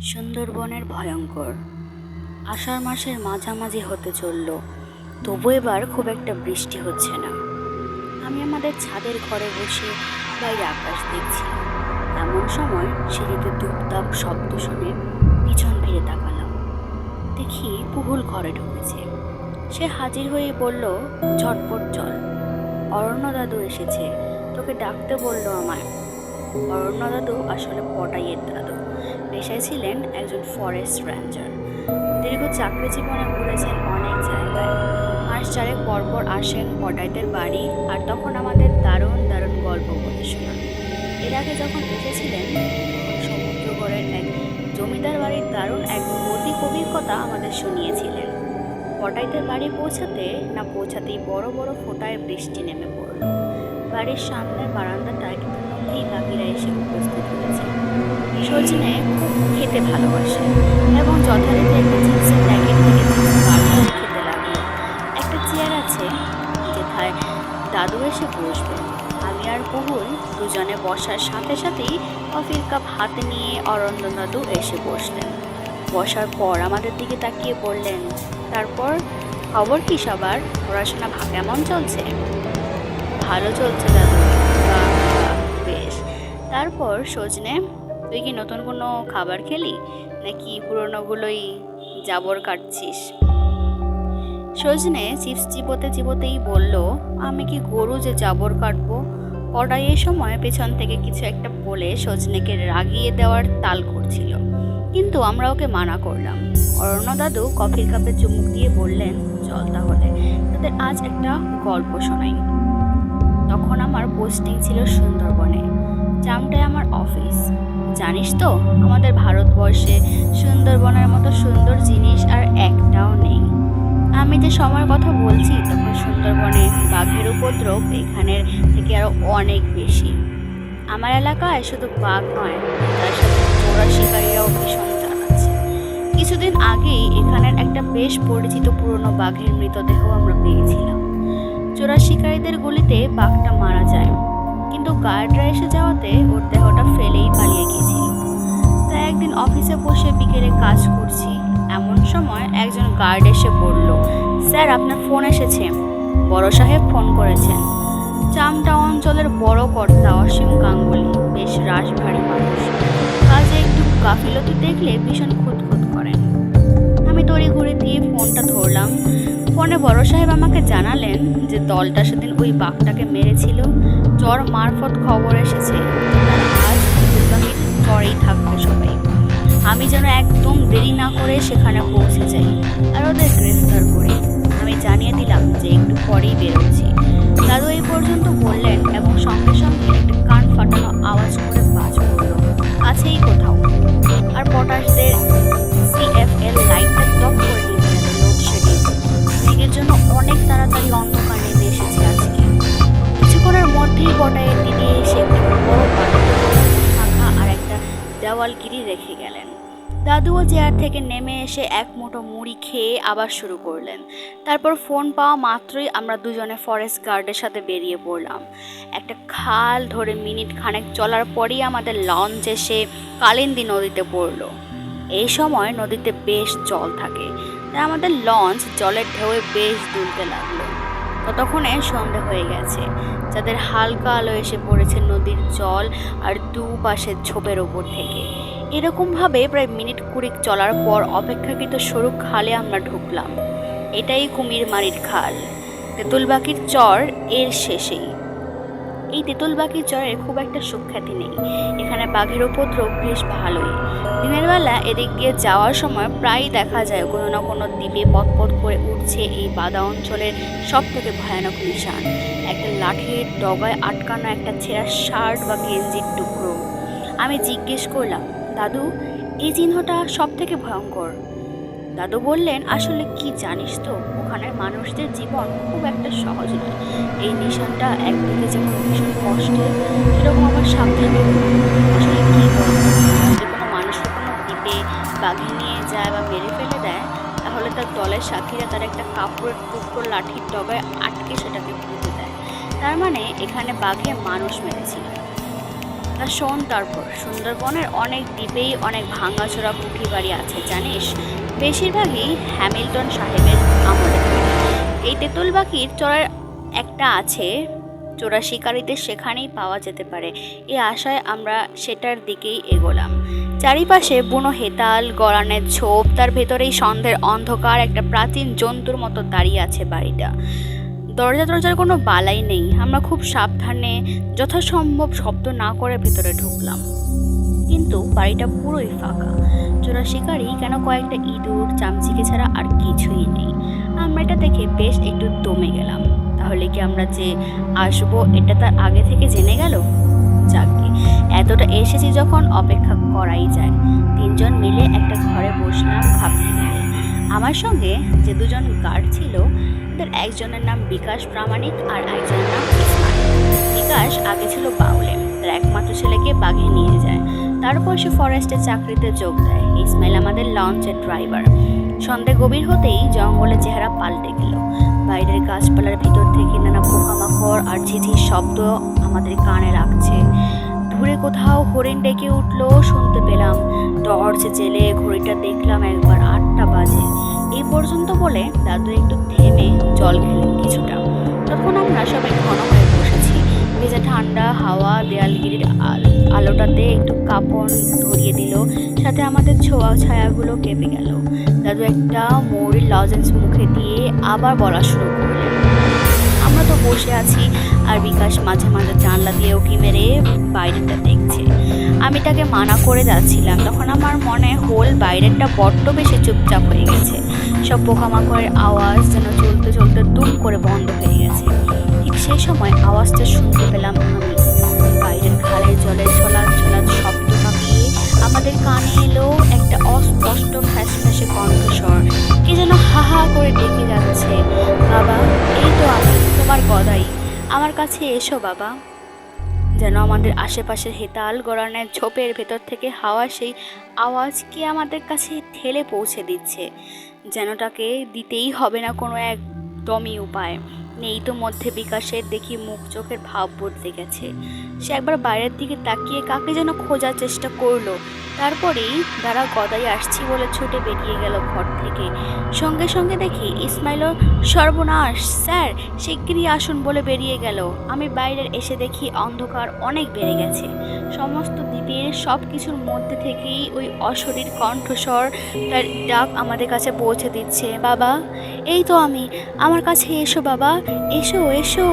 সুন্দরবনের ভয়ঙ্কর। আষাঢ় মাসের মাঝামাঝি হতে চলল। তবু এবার খুব একটা বৃষ্টি হচ্ছে না। আমি আমাদের ছাদের ঘরে বসে বাইরে আকাশ দেখছি। এমন সময় সিঁড়িতে দুপদাপ শব্দ শুনে পিছন ফিরে তাকালাম। দেখি পুহুল ঘরে ঢুকেছে। সে হাজির হয়ে বলল, ঝটপট চল। অরণ্য দাদু এসেছে। তোকে ডাকতে বলল আমায়। অরণ্য দাদু আসলে পটাইয়ের দাদু। পেশায় ছিলেন একজন ফরেস্ট রেঞ্জার দীর্ঘ চাকরি জীবনে ঘুরেছেন অনেক জায়গায়। মাস চারেক পরপর আসেন পটাইদের বাড়ি আর তখন আমাদের দারুণ দারুণ গল্প বলে শোনান। এর আগে যখন এসেছিলেন সমুদ্রগড়ের এক জমিদার বাড়ির দারুণ এক অতি কবির কথা আমাদের শুনিয়েছিলেন। পটাইদের বাড়ি পৌঁছাতে না পৌঁছাতেই বড় বড় ফোঁটায় বৃষ্টি নেমে পড়ল। বাড়ির সামনের বারান্দাটায় কিন্তু ইতিমধ্যেই বাকিরা এসে উপস্থিত হয়েছে। সজনে খেতে ভালোবাসে এবং যথারীতি একটা চিপসের প্যাকেট থেকে খেতে লাগল একটা চেয়ার আছে যেথায় দাদু এসে বসবে। আমি আর কুহুল দুজনে বসার সাথে সাথেই কফির কাপ হাতে নিয়ে অরণ্য দাদু এসে বসলেন। বসার পর আমাদের দিকে তাকিয়ে বললেন, তারপর খবর কি সবার? পড়াশোনা কেমন চলছে? ভালো চলছে দাদু বেশ। তারপর সজনে তুই কি নতুন কোনো খাবার খেলি? নাকি পুরনোগুলোই জাবর কাটছিস? সজনে চিপস চিবোতে চিবোতেই বলল, আমি কি গরু যে জাবর কাটবো? কড়াইয়ের সময় পেছন থেকে কিছু একটা বলে সজনেকে রাগিয়ে দেওয়ার তাল করছিল। কিন্তু আমরা ওকে মানা করলাম। অরণ্য দাদু কফির কাপে চুমুক দিয়ে বললেন, চল তাহলে, তাদের আজ একটা গল্প শোনাই। তখন আমার পোস্টিং ছিল সুন্দরবনে, জামটায় আমার অফিস। জানিস তো, আমাদের ভারতবর্ষে সুন্দরবনের মতো সুন্দর জিনিস আর একটাও নেই। আমি যে সময়ের কথা বলছি, তখন সুন্দরবনে বাঘের উপদ্রব এখানের থেকে আরও অনেক বেশি। আমার এলাকায় শুধু বাঘ নয়, তার সাথে চোরা শিকারীরাও ভীষণ জানাচ্ছে কিছুদিন আগেই এখানের একটা বেশ পরিচিত পুরনো বাঘের মৃতদেহ আমরা পেয়েছিলাম। চোরা শিকারীদের গুলিতে বাঘটা মারা যায়, কিন্তু গার্ডরা এসে যাওয়াতে ওর দেহটা ফেলেই পালিয়ে অফিসে বসে বিকেলে কাজ করছি। এমন সময় একজন গার্ড এসে বলল, স্যার, আপনার ফোন এসেছে। বড় সাহেব ফোন করেছেন। চামটা অঞ্চলের বড় কর্তা অসীম গাঙ্গুলি, বেশ রাশভারী মানুষ। কাজে একটু গাফিলতি দেখলে ভীষণ খুঁতখুত করেন। আমি তড়িঘড়ি দিয়ে ফোনটা ধরলাম। ফোনে বড় সাহেব আমাকে জানালেন যে দলটা সেদিন ওই বাঘটাকে মেরেছিল। জ্বর মারফত খবর এসেছে। দেরি না করে সেখানে পৌঁছে যাই আর ওদের গ্রেফতার করি। আমি জানিয়ে দিলাম যে একটু পরেই বেরোচ্ছি। দাদু এই পর্যন্ত বললেন এবং সঙ্গে সঙ্গে একটা কান ফাটানো আওয়াজ করে বাজ পড়ল আছেই কোথাও। আর পটাশদের সিএফএল লাইটটা টপ করে গেল লোডশেডিং জন্য অনেক তাড়াতাড়ি অন্ধকার নেমে এসেছে আজকে। কিছুক্ষণের মধ্যেই পটায়ের দিদি এসে একটা বড় ফাঁকা আর একটা দেওয়ালগিরি রেখে গেলেন। দাদুও চেয়ার থেকে নেমে এসে এক মুঠো মুড়ি খেয়ে আবার শুরু করলেন। তারপর ফোন পাওয়া মাত্রই আমরা দুজনে ফরেস্ট গার্ডের সাথে বেরিয়ে পড়লাম। একটা খাল ধরে মিনিট খানেক চলার পরেই আমাদের লঞ্চ এসে কালিন্দী নদীতে পড়ল। এই সময় নদীতে বেশ জল থাকে, তাই আমাদের লঞ্চ জলের ঢেউয়ে বেশ দুলতে লাগল। ততক্ষণে সন্ধে হয়ে গেছে, যাদের হালকা আলো এসে পড়েছে নদীর জল আর দুপাশের ঝোপের ওপর থেকে। এরকমভাবে প্রায় মিনিট কুড়িক চলার পর অপেক্ষাকৃত সরু খালে আমরা ঢুকলাম। এটাই কুমিরমারির খাল। তেঁতুলবাকির চর এর শেষেই। এই তেঁতুলবাকির চরের খুব একটা সুখ্যাতি নেই। এখানে বাঘের উপদ্রব বেশ ভালোই। দিনের বেলা এদিক দিয়ে যাওয়ার সময় প্রায়ই দেখা যায় কোনো না কোনো দ্বীপে পথপথ করে উঠছে এই বাদা অঞ্চলের সব থেকে ভয়ানক নিশান। একটা লাঠির ডগায় আটকানো একটা ছেঁড়া শার্ট বা গেঞ্জির টুকরো। আমি জিজ্ঞেস করলাম দাদু, এই চিহ্নটা সব থেকে ভয়ঙ্কর। দাদু বললেন, আসলে কি জানিস তো, ওখানের মানুষদের জীবন খুব একটা সহজ নয়। এই নিশানটা একদিকে যেমন ভীষণ কষ্টের, সেরকম আমার সাবধানে আসলে কি যদি কোনো মানুষকে কোনো দ্বীপে বাঘে নিয়ে যায় বা মেরে ফেলে দেয়, তাহলে তার দলের সাথীরা তার একটা কাপড়ের টুকরো লাঠির ডগায় আটকে সেটাকে পুঁতে দেয়। তার মানে এখানে বাঘে মানুষ মেরেছিল। তা শোন তারপর। সুন্দরবনের অনেক দ্বীপেই অনেক ভাঙাচোরা কুঠি বাড়ি আছে, জানিস? বেশিরভাগই হ্যামিল্টন সাহেবের আমলে। এই তেঁতুল পাখির চড়ার একটা আছে, চোরা শিকারীদের সেখানেই পাওয়া যেতে পারে। এই আশায় আমরা সেটার দিকেই এগোলাম। চারিপাশে বুনো হেতাল গড়ানের ঝোপ, তার ভেতরেই সন্ধ্যের অন্ধকার, একটা প্রাচীন জন্তুর মতো দাঁড়িয়ে আছে বাড়িটা। দরজা দরজার কোনো বালাই নেই। আমরা খুব সাবধানে, যথাসম্ভব শব্দ না করে ভেতরে ঢুকলাম। কিন্তু বাড়িটা পুরোই ফাঁকা। চোরা শিকারি কেন কয়েকটা ইঁদুর, চামচিকে ছাড়া আর কিছুই নেই। আমরা এটা দেখে বেশ একটু দমে গেলাম। তাহলে কি আমরা যে আসব, এটা তার আগে থেকে জেনে গেল? যাকে এতটা এসেছি যখন অপেক্ষা করাই যায়। তিনজন মিলে একটা ঘরে বসলাম ভাবতে আমার সঙ্গে যে দুজন গার্ড ছিল তাদের একজনের নাম বিকাশ প্রামাণিক আর একজনের নাম বিকাশ আগে ছিল বাউলে, তার একমাত্র ছেলেকে বাঘে নিয়ে যায়। তারপর সে ফরেস্টে চাকরিতে যোগ দেয়। ইসমাইল আমাদের লঞ্চের ড্রাইভার। সন্ধে গভীর হতেই জঙ্গলের চেহারা পাল্টে গেল। বাইরের গাছপালার ভিতর থেকে নানা পোকামাকড় আর ঝিঝির শব্দ আমাদের কানে লাগছে দূরে কোথাও হরিণ ডেকে উঠল শুনতে পেলাম। টর্চ জেলে ঘড়িটা দেখলাম একবার আটটা বাজে। এই পর্যন্ত বলে দাদু একটু থেমে জল খেলেন কিছুটা। তখন আমরা সবাই ঘন হয়ে বসেছি। ভেজা ঠান্ডা হাওয়া দেয়ালগিরির আল- আলোটাতে একটু কাপড় ধরিয়ে দিল। সাথে আমাদের ছোঁয়া ছায়াগুলো কেঁপে গেল। দাদু একটা মৌরির লজেন্স মুখে দিয়ে আবার বলা শুরু করলেন। আমরা তো বসে আছি। আর বিকাশ মাঝে মাঝে জানলা দিয়ে উঁকি মেরে বাইরেটা দেখছে। আমি তাকে মানা করে যাচ্ছিলাম। তখন আমার মনে হোল বাইরেরটা বড্ড বেশি চুপচাপ হয়ে গেছে। সব পোকামাকড়ের আওয়াজ যেন চলতে চলতে দুম করে বন্ধ হয়ে গেছে। ঠিক সেই সময় আওয়াজটা শুনতে পেলাম কাছে এসো বাবা। যেন আমাদের আশেপাশের হেতাল গড়ানের ঝোপের ভেতর থেকে হাওয়া সেই আওয়াজকে আমাদের কাছে ঠেলে পৌঁছে দিচ্ছে। যেন তাকে দিতেই হবে না কোনো এক দমই উপায়। নেই তো মধ্যে বিকাশের দেখি মুখ চোখের ভাব বদলে গেছে। সে একবার বাইরের দিকে তাকিয়ে কাকে যেন খোঁজার চেষ্টা করল। তারপরেই যারা গদাই আসছি বলে ছুটে বেরিয়ে গেল ঘর থেকে। সঙ্গে সঙ্গে দেখি ইসমাইলও সর্বনাশ, স্যার, শিগগিরই আসুন বলে বেরিয়ে গেল। আমি বাইরের এসে দেখি অন্ধকার অনেক বেড়ে গেছে। সমস্ত দ্বীপের সব কিছুর মধ্যে থেকেই ওই অশরীর কণ্ঠস্বর তার ডাক আমাদের কাছে পৌঁছে দিচ্ছে। বাবা এই তো আমি। আমার কাছে এসো বাবা। এসো এসো।